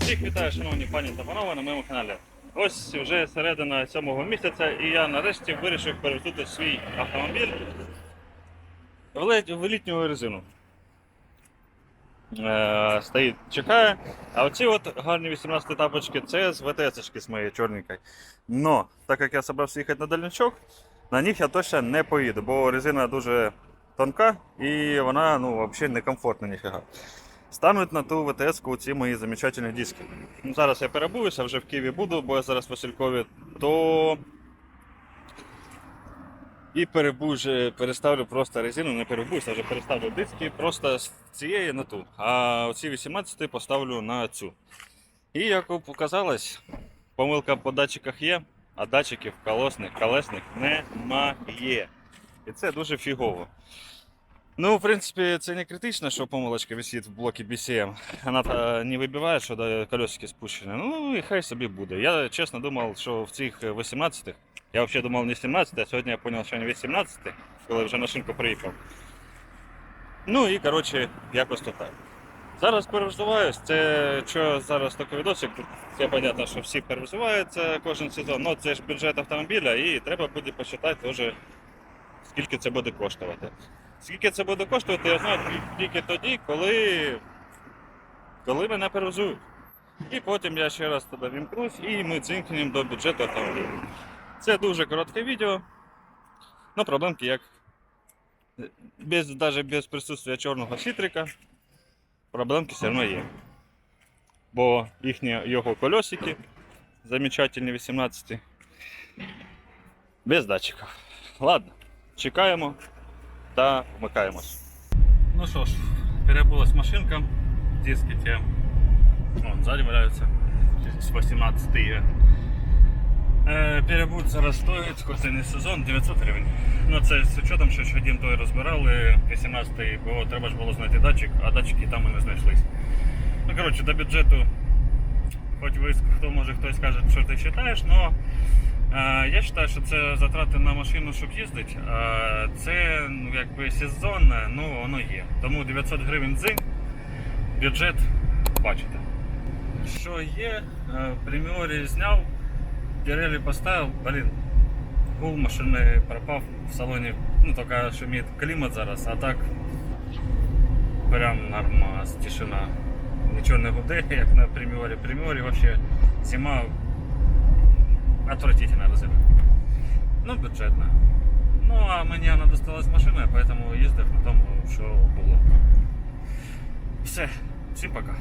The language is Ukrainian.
Всіх вітаю, шановні пані та панове, на моєму каналі. Ось вже середина сьомого місяця, і я нарешті вирішив перевзути свій автомобіль в літню резину. Е, стоїть, чекає. А оці от гарні 18 тапочки це з ВТС з моєї чорненької. Но, так як я собрався їхати на дальничок, на них я точно не поїду, бо резина дуже тонка і вона ну, взагалі некомфортна ніфіга. Стануть на ту ВТС-ку ці мої замечательні диски. Ну, зараз я перебуюся, вже в Києві буду, бо я зараз в Василькові, то і перебую переставлю просто резину, не перебуюся, вже переставлю диски просто з цієї на ту. А оці 18 поставлю на цю. І як показалось, помилка по датчиках є, а датчиків колесних, колесних немає. І це дуже фігово. Ну, в принципі, це не критично, що помилочка висить в блокі BCM. Вона не вибиває, що колесики спущені. Ну і хай собі буде. Я чесно думав, що в цих 18-х, я взагалі думав не 17, а сьогодні я зрозумів, що не 18, коли вже на шинку приїхав. Ну і коротше, якось то так. Зараз перевзуваюсь, це що зараз такий відосик, все понятно, що всі перевзуваються кожен сезон, ну це ж бюджет автомобіля і треба буде посчитати вже, скільки це буде коштувати. Скільки це буде коштувати, я знаю тільки тоді, коли, коли мене перевзують. І потім я ще раз туди вімкнусь і ми цинкнемо до бюджету автомобіля. Це дуже коротке відео. Ну, проблемки як без, навіть без присутствия чорного сітрика, проблемки все одно є. Бо їхні його кольосики, замечательні 18 без датчиків. Ладно, чекаємо та вмикаємось. Ну що ж, перебулась машинка, диски ті вон, ззаді валяються з 18 є. Е, перебут зараз стоїть, хоч це не сезон, 900 гривень. Ну це з учетом, що ще один той розбирали, 18-й, бо треба ж було знайти датчик, а датчики там і не знайшлись. Ну коротше, до бюджету, хоч ви хто може хтось скаже, що ти вважаєш, але Я вважаю, що це затрати на машину, щоб їздити. Це ну, якби сезонне, ну воно є. Тому 900 гривень дзинь, бюджет бачите. Що є, е, преміорі зняв, Pirelli поставив, блін, гул машини пропав в салоні, ну тільки шумить клімат зараз, а так прям нормас, тишина. Нічого не гуде, як на преміорі. Преміорі взагалі зима отвратительная резина. Ну, бюджетно. Ну, а мне она досталась машина, поэтому їздив на тому, що було. Все, всім пока.